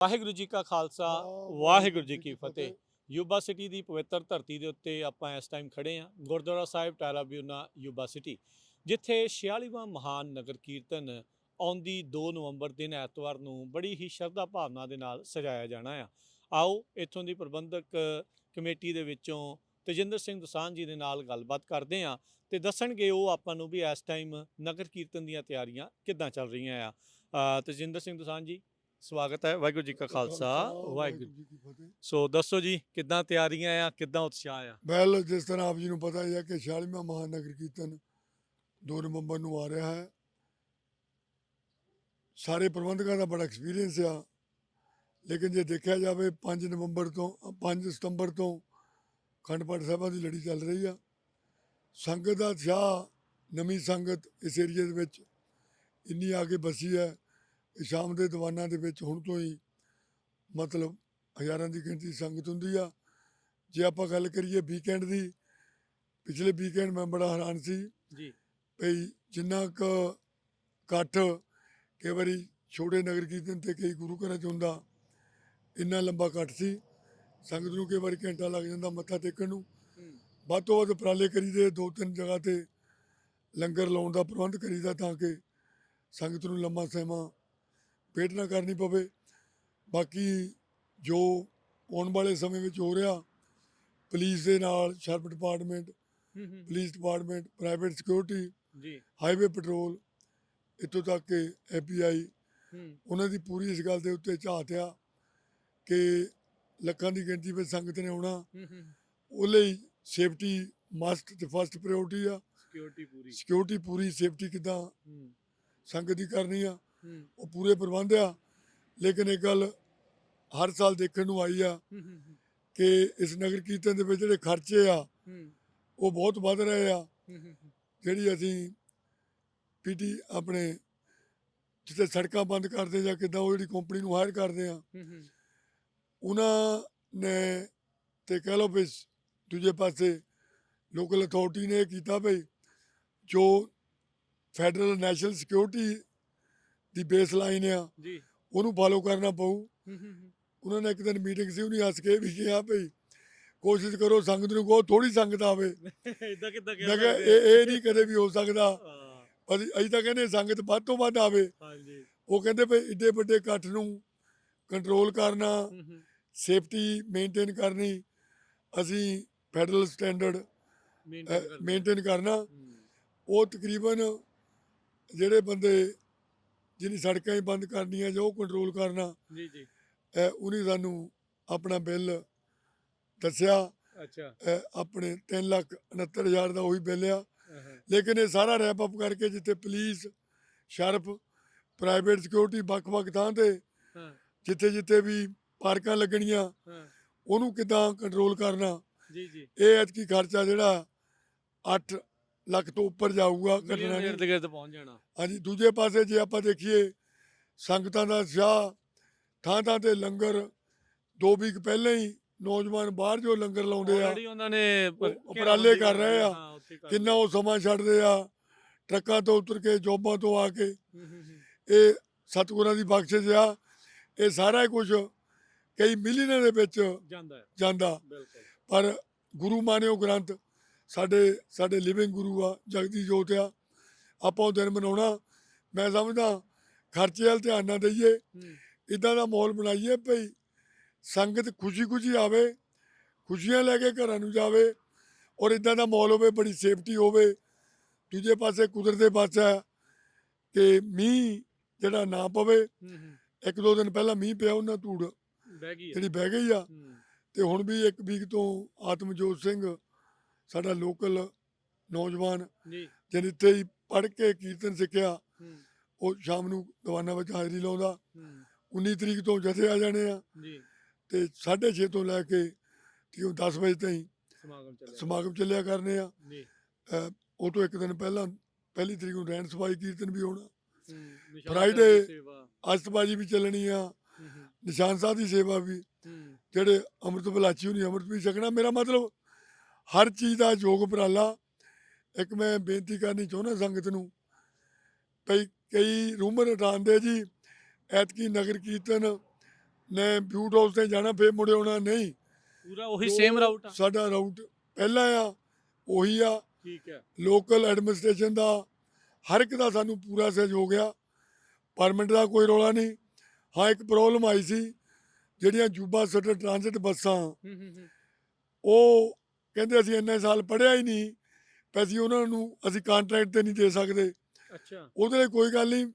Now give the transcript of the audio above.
ਵਾਹਿਗੁਰੂ ਜੀ ਕਾ ਖਾਲਸਾ ਵਾਹਿਗੁਰੂ ਜੀ ਕੀ ਫਤਿਹ। Yuba city ਦੀ ਪਵਿੱਤਰ ਧਰਤੀ ਦੇ ਉੱਤੇ ਆਪਾਂ ਇਸ ਟਾਈਮ ਖੜੇ ਹਾਂ। Gurdwara Sahib Tierra Buena Yuba City ਜਿੱਥੇ 46ਵਾਂ ਮਹਾਨ ਨਗਰ ਕੀਰਤਨ ਆਉਂਦੀ 2 ਨਵੰਬਰ ਦਿਨ ਐਤਵਾਰ ਨੂੰ ਬੜੀ ਹੀ ਸ਼ਰਧਾ ਭਾਵਨਾ ਦੇ ਨਾਲ ਸਜਾਇਆ ਜਾਣਾ ਆ। ਆਓ ਇੱਥੋਂ ਦੀ ਪ੍ਰਬੰਧਕ ਕਮੇਟੀ ਦੇ ਵਿੱਚੋਂ ਤੇਜਿੰਦਰ ਸਿੰਘ ਦਸਾਂਝ ਜੀ ਦੇ ਨਾਲ ਗੱਲਬਾਤ ਕਰਦੇ ਹਾਂ ਤੇ ਦੱਸਣਗੇ ਉਹ ਆਪਾਂ ਨੂੰ ਵੀ ਇਸ ਟਾਈਮ ਨਗਰ ਕੀਰਤਨ ਦੀਆਂ ਤਿਆਰੀਆਂ ਕਿੱਦਾਂ ਚੱਲ ਰਹੀਆਂ ਆ। ਤੇਜਿੰਦਰ ਸਿੰਘ ਦਸਾਂਝ ਜੀ ਸਵਾਗਤ ਹੈ ਵਾਹਿਗੁਰੂ ਜੀ ਕਾ ਖਾਲਸਾ ਵਾਹਿਗੁਰੂ ਜੀ ਕੀ ਫਤਿਹ। ਸੋ ਦੱਸੋ ਜੀ ਕਿੱਦਾਂ ਤਿਆਰੀਆਂ ਆ ਕਿੱਦਾਂ ਉਤਸ਼ਾਹ ਆ? ਵੈਲ ਜਿਸ ਤਰ੍ਹਾਂ ਆਪ ਜੀ ਨੂੰ ਪਤਾ ਹੀ ਹੈ ਕਿ 46ਵਾਂ ਮਹਾਨਗਰ ਕੀਰਤਨ 2 ਨਵੰਬਰ ਨੂੰ ਆ ਰਿਹਾ ਹੈ। ਸਾਰੇ ਪ੍ਰਬੰਧਕਾਂ ਦਾ ਬੜਾ ਐਕਸਪੀਰੀਅੰਸ ਆ। ਲੇਕਿਨ ਜੇ ਦੇਖਿਆ ਜਾਵੇ 5 ਨਵੰਬਰ ਤੋਂ 5 ਸਤੰਬਰ ਤੋਂ ਖੰਡ ਪਾਠ ਸਾਹਿਬਾਂ ਦੀ ਲੜੀ ਚੱਲ ਰਹੀ ਆ। ਸੰਗਤ ਦਾ ਉਤਸ਼ਾਹ ਨਵੀਂ ਸੰਗਤ ਇਸ ਏਰੀਏ ਦੇ ਵਿੱਚ ਇੰਨੀ ਆ ਕੇ ਬਸੀ ਹੈ। ਸ਼ਾਮ ਦੇ ਦੀਵਾਨਾਂ ਦੇ ਵਿੱਚ ਹੁਣ ਤੋਂ ਹੀ ਮਤਲਬ ਹਜ਼ਾਰਾਂ ਦੀ ਗਿਣਤੀ ਸੰਗਤ ਹੁੰਦੀ ਆ। ਜੇ ਆਪਾਂ ਗੱਲ ਕਰੀਏ ਵੀਕਐਂਡ ਦੀ ਪਿਛਲੇ ਵੀਕਐਂਡ ਮੈਂ ਬੜਾ ਹੈਰਾਨ ਸੀ ਜੀ। ਭਈ ਜਿੰਨਾ ਕੁ ਇਕੱਠ ਕਈ ਵਾਰੀ ਛੋਟੇ ਨਗਰ ਕੀਰਤਨ ਤੇ ਕਈ ਗੁਰੂ ਘਰਾਂ 'ਚ ਹੁੰਦਾ ਇੰਨਾ ਲੰਬਾ ਇਕੱਠ ਸੀ। ਸੰਗਤ ਨੂੰ ਕਈ ਵਾਰੀ ਘੰਟਾ ਲੱਗ ਜਾਂਦਾ ਮੱਥਾ ਟੇਕਣ ਨੂੰ। ਵੱਧ ਤੋਂ ਵੱਧ ਉਪਰਾਲੇ ਕਰੀਦੇ ਦੋ ਤਿੰਨ ਜਗ੍ਹਾ ਤੇ ਲੰਗਰ ਲਾਉਣ ਦਾ ਪ੍ਰਬੰਧ ਕਰੀਦਾ ਤਾਂ ਕਿ ਸੰਗਤ ਨੂੰ ਲੰਮਾ ਸਮਾਂ ਵੇਟ ਨਾ ਕਰਨੀ ਪਵੇ। ਬਾਕੀ ਜੋ ਆਉਣ ਵਾਲੇ ਸਮੇਂ ਵਿੱਚ ਹੋ ਰਿਹਾ ਪੁਲਿਸ ਦੇ ਨਾਲ sheriff department police department private security ਜੀ। ਹਾਈਵੇ ਪੈਟਰੋਲ ਇੱਥੋਂ ਤੱਕ ਕਿ ਐਪੀਆਈ ਉਹਨਾਂ ਦੀ ਪੂਰੀ ਇਸ ਗੱਲ ਦੇ ਉੱਤੇ ਝਾਤ ਆ ਕਿ ਲੱਖਾਂ ਦੀ ਗਿਣਤੀ ਵਿੱਚ ਸੰਗਤ ਨੇ ਆਉਣਾ। ਉਹ ਲਈ ਸੇਫਟੀ ਮਸਟ ਤੇ ਫਸਟ ਪ੍ਰਾਇੋਰਟੀ ਆ। ਸਿਕਿਉਰਿਟੀ ਪੂਰੀ। ਸਿਕਿਉਰਿਟੀ ਪੂਰੀ ਸੇਫਟੀ ਕਿਦਾਂ ਸੰਗਤ ਦੀ ਕਰਨੀ ਆ। ਉਹ ਪੂਰੇ ਪ੍ਰਬੰਧ ਆ। ਲੇਕਿਨ ਇਹ ਗੱਲ ਹਰ ਸਾਲ ਦੇਖਣ ਨੂੰ ਆਈ ਆ ਕਿ ਇਸ ਨਗਰ ਕੀਰਤਨ ਦੇ ਵਿੱਚ ਜਿਹੜੇ ਖਰਚੇ ਆ ਉਹ ਬਹੁਤ ਵੱਧ ਰਹੇ ਆ। ਜਿਹੜੀ ਅਸੀਂ ਪੀਟੀ ਆਪਣੇ ਜਿੱਥੇ ਸੜਕਾਂ ਬੰਦ ਕਰਦੇ ਜਾਂ ਕਿਦਾਂ ਉਹ ਜਿਹੜੀ ਕੰਪਨੀ ਨੂੰ ਹਾਇਰ ਕਰਦੇ ਆ ਉਹਨਾਂ ਨੇ ਤੇ ਕਹਿ ਲਓ ਵੀ ਦੂਜੇ ਪਾਸੇ ਲੋਕਲ ਅਥਾਰਟੀ ਨੇ ਕੀਤਾ ਵੀ ਜੋ ਫੈਡਰਲ ਨੈਸ਼ਨਲ ਸਿਕਿਉਰਿਟੀ ਦੀ ਬੇਸ ਲਾਈਨ ਆ। ਜੀ। ਉਹਨੂੰ ਫਾਲੋ ਕਰਨਾ ਪਊ। ਹੂੰ ਹੂੰ ਉਹਨਾਂ ਨੇ ਇੱਕ ਦਿਨ ਮੀਟਿੰਗ ਸੀ ਉਹਨੇ ਹੱਸ ਕੇ ਵੀ ਕਿਹਾ ਭਈ ਕੋਸ਼ਿਸ਼ ਕਰੋ ਸੰਗਤ ਨੂੰ ਕਹੋ ਥੋੜੀ ਸੰਗਤ ਆਵੇ। ਇਦਾਂ ਕਿੱਦਾਂ ਮੈਂ ਕਿਹਾ ਇਹ ਇਹ ਨਹੀਂ ਕਦੇ ਵੀ ਹੋ ਸਕਦਾ। ਹਾਂ। ਪਰ ਅਸੀਂ ਤਾਂ ਕਹਿੰਦੇ ਸੰਗਤ ਵੱਧ ਤੋਂ ਵੱਧ ਆਵੇ। ਹਾਂਜੀ। ਉਹ ਕਹਿੰਦੇ ਭਈ ਏਡੇ ਵੱਡੇ ਇਕੱਠ ਨੂੰ ਕੰਟਰੋਲ ਕਰਨਾ ਸੇਫਟੀ ਮੇਨਟੇਨ ਕਰਨੀ ਅਸੀਂ ਫੈਡਰਲ ਸਟੈਂਡਰਡ ਮੇਨਟੇਨ ਕਰਨਾ। ਉਹ ਤਕਰੀਬਨ ਜਿਹੜੇ ਬੰਦੇ ਜਿਹਨੀ ਸੜਕਾਂ ਹੀ ਬੰਦ ਕਰਨੀਆਂ ਜਾਂ ਕੰਟਰੋਲ ਕਰਨਾ ਜੀ ਜੀ। ਉਹਨੇ ਸਾਨੂੰ ਆਪਣਾ ਬਿੱਲ ਦੱਸਿਆ। ਅੱਛਾ। ਆਪਣੇ 3 ਲੱਖ 69 ਹਜ਼ਾਰ ਦਾ ਉਹੀ ਬਿੱਲ ਆ। ਲੇਕਿਨ ਇਹ ਸਾਰਾ ਰੈਪ ਅਪ ਕਰਕੇ ਜਿੱਥੇ ਪੁਲਿਸ ਸ਼ਰਪ ਪ੍ਰਾਈਵੇਟ ਸਿਕਿਉਰਿਟੀ ਵੱਖ-ਵੱਖ ਥਾਂ ਤੇ ਜਿੱਥੇ ਜਿੱਥੇ ਵੀ ਪਾਰਕਾਂ ਲੱਗਣੀਆਂ ਉਹਨੂੰ ਕਿਦਾਂ ਕੰਟਰੋਲ ਕਰਨਾ। ਜੀ ਜੀ। ਇਹ ਐਤਕੀ ਖਰਚਾ ਜਿਹੜਾ 8 ਲੱਖ ਤੋਂ ਉੱਪਰ ਜਾਊਗਾ ਘਟਣਾ ਨਹੀਂ। ਇਰਦ ਗਿਰਦ ਪਹੁੰਚ ਜਾਣਾ। ਹਾਂਜੀ ਦੂਜੇ ਪਾਸੇ ਜੇ ਆਪਾਂ ਦੇਖੀਏ ਸੰਗਤਾਂ ਦਾ ਸ਼ਾਹ ਥਾਂ ਥਾਂ ਤੇ ਲੰਗਰ ਦੋ ਵੀਕ ਪਹਿਲਾਂ ਹੀ ਨੌਜਵਾਨ ਬਾਹਰ ਜੋ ਲੰਗਰ ਲਾਉਂਦੇ ਆ ਉਹਨਾਂ ਨੇ ਉਪਰਾਲੇ ਕਰ ਰਹੇ ਆ। ਕਿੰਨਾ ਉਹ ਸਮਾਂ ਛੱਡਦੇ ਆ ਟਰੱਕਾਂ ਤੋਂ ਉਤਰ ਕੇ ਜੋਬਾਂ ਤੋਂ ਆ ਕੇ। ਇਹ ਸਤਿਗੁਰਾਂ ਦੀ ਬਖਸ਼ਿਸ਼ ਆ। ਇਹ ਸਾਰਾ ਕੁਝ ਕਈ ਮਿਲੀਅਨਾਂ ਦੇ ਵਿੱਚ ਜਾਂਦਾ ਜਾਂਦਾ। ਪਰ ਗੁਰੂ ਮਾਨਿਓ ਗ੍ਰੰਥ ਸਾਡੇ ਸਾਡੇ ਲਿਵਿੰਗ ਗੁਰੂ ਆ ਜਗਦੀ ਜੋਤ ਆ। ਆਪਾਂ ਉਹ ਦਿਨ ਮਨਾਉਣਾ। ਮੈਂ ਸਮਝਦਾ ਖਰਚੇ ਵੱਲ ਧਿਆਨ ਨਾ ਦਈਏ। ਇਦਾਂ ਦਾ ਮਾਹੌਲ ਬਣਾਈਏ ਭਈ ਸੰਗਤ ਖੁਸ਼ੀ ਖੁਸ਼ੀ ਆਵੇ ਖੁਸ਼ੀਆਂ ਲੈ ਕੇ ਘਰਾਂ ਨੂੰ ਜਾਵੇ ਔਰ ਇਦਾਂ ਦਾ ਮਾਹੌਲ ਹੋਵੇ ਬੜੀ ਸੇਫਟੀ ਹੋਵੇ। ਦੂਜੇ ਪਾਸੇ ਕੁਦਰਤ ਦੇ ਪਾਸੇ ਕਿ ਮੀਂਹ ਜਿਹੜਾ ਨਾ ਪਵੇ। ਇੱਕ ਦੋ ਦਿਨ ਪਹਿਲਾਂ ਮੀਂਹ ਪਿਆ ਉਹਨਾਂ ਧੂੜ ਬਹਿ ਗਈ ਹੈ ਜਿਹੜੀ ਬਹਿ ਗਈ ਆ। ਤੇ ਹੁਣ ਵੀ ਇੱਕ ਵੀਕ ਤੋਂ ਆਤਮਜੋਤ ਸਿੰਘ ਸਾਡਾ ਲੋਕਲ ਨੌਜਵਾਨ ਜੀ। ਜਿਹਨੇ ਇੱਥੇ ਹੀ ਪੜ੍ਹ ਕੇ ਕੀਰਤਨ ਸਿੱਖਿਆ ਹੂੰ। ਉਹ ਸ਼ਾਮ ਨੂੰ ਦੀਵਾਨਾਂ ਵਿੱਚ ਹਾਜ਼ਰੀ ਲਾਉਂਦਾ। ਹੂੰ। 19 ਤਰੀਕ ਤੋਂ ਜਥੇ ਆ ਜਾਣੇ ਆ। ਜੀ। ਤੇ 6:30 ਤੋਂ ਲੈ ਕੇ ਠੀਕ 10 ਵਜੇ ਤਾਈਂ ਸਮਾਗਮ ਚੱਲਿਆ। ਸਮਾਗਮ ਚੱਲਿਆ ਕਰਨੇ ਆ। ਜੀ। ਅਹ ਉਹ ਤੋਂ ਇੱਕ ਦਿਨ ਪਹਿਲਾਂ ਪਹਿਲੀ ਤਰੀਕ ਨੂੰ ਰੈਣ ਸਫ਼ਾਈ ਕੀਰਤਨ ਵੀ ਹੋਣਾ। ਹੂੰ। ਨਿਸ਼ਾਨ Friday ਸਾਹਿਬ ਦੀ ਸੇਵਾ। ਅਸਤਬਾਜੀ ਵੀ ਚੱਲਣੀ ਆ। ਹੂੰ ਹੂੰ, ਨਿਸ਼ਾਨ ਸਾਹਿਬ ਦੀ ਸੇਵਾ ਵੀ। ਹੂੰ। ਜਿਹੜੇ ਅੰਮ੍ਰਿਤ ਬਲਾਚੀ ਹੋਣੀ ਅੰਮ੍ਰਿਤ ਵੀ ਛਕਣਾ ਮੇਰਾ ਮਤਲਬ ਹਰ ਚੀਜ਼ ਦਾ ਯੋਗ ਉਪਰਾਲਾ। ਇੱਕ ਮੈਂ ਬੇਨਤੀ ਕਰਨੀ ਚਾਹੁੰਦਾ ਸੰਗਤ ਨੂੰ ਭਈ ਕਈ ਰੂਮਰ ਉਡਾਉਂਦੇ ਜੀ ਐਤਕੀ ਨਗਰ ਕੀਰਤਨ ਨੇ ਬਿਊਟ ਹਾਊਸ ਤੇ ਜਾਣਾ ਫੇਰ ਮੁੜੇ ਆਉਣਾ ਨਹੀਂ। ਪੂਰਾ ਉਹੀ ਸੇਮ ਰਾਊਟ ਆ। ਸਾਡਾ ਰਾਊਟ ਪਹਿਲਾਂ ਆ ਉਹੀ ਆ। ਠੀਕ ਹੈ ਲੋਕਲ ਐਡਮਿਨਿਸਟ੍ਰੇਸ਼ਨ ਦਾ ਹਰ ਇੱਕ ਦਾ ਸਾਨੂੰ ਪੂਰਾ ਸਹਿਯੋਗ ਆ। ਪਰਮਿਟ ਦਾ ਕੋਈ ਰੌਲਾ ਨਹੀਂ। ਹਾਂ ਇੱਕ ਪ੍ਰੋਬਲਮ ਆਈ ਸੀ ਜਿਹੜੀਆਂ ਜੂਬਾ ਸਟਰ ਟ੍ਰਾਂਜ਼ਿਟ ਬੱਸਾਂ ਹੂੰ ਹੂੰ ਹੂੰ। ਉਹ ਕਹਿੰਦੇ ਅਸੀਂ ਇੰਨੇ ਸਾਲ ਪੜ੍ਹਿਆ ਹੀ ਨਹੀਂ ਅਸੀਂ ਉਹਨਾਂ ਨੂੰ ਅਸੀਂ ਕੰਟਰੈਕਟ ਤੇ ਨਹੀਂ ਦੇ ਸਕਦੇ। ਅੱਛਾ। ਉਹਦੇ ਲਈ ਕੋਈ ਗੱਲ ਨਹੀਂ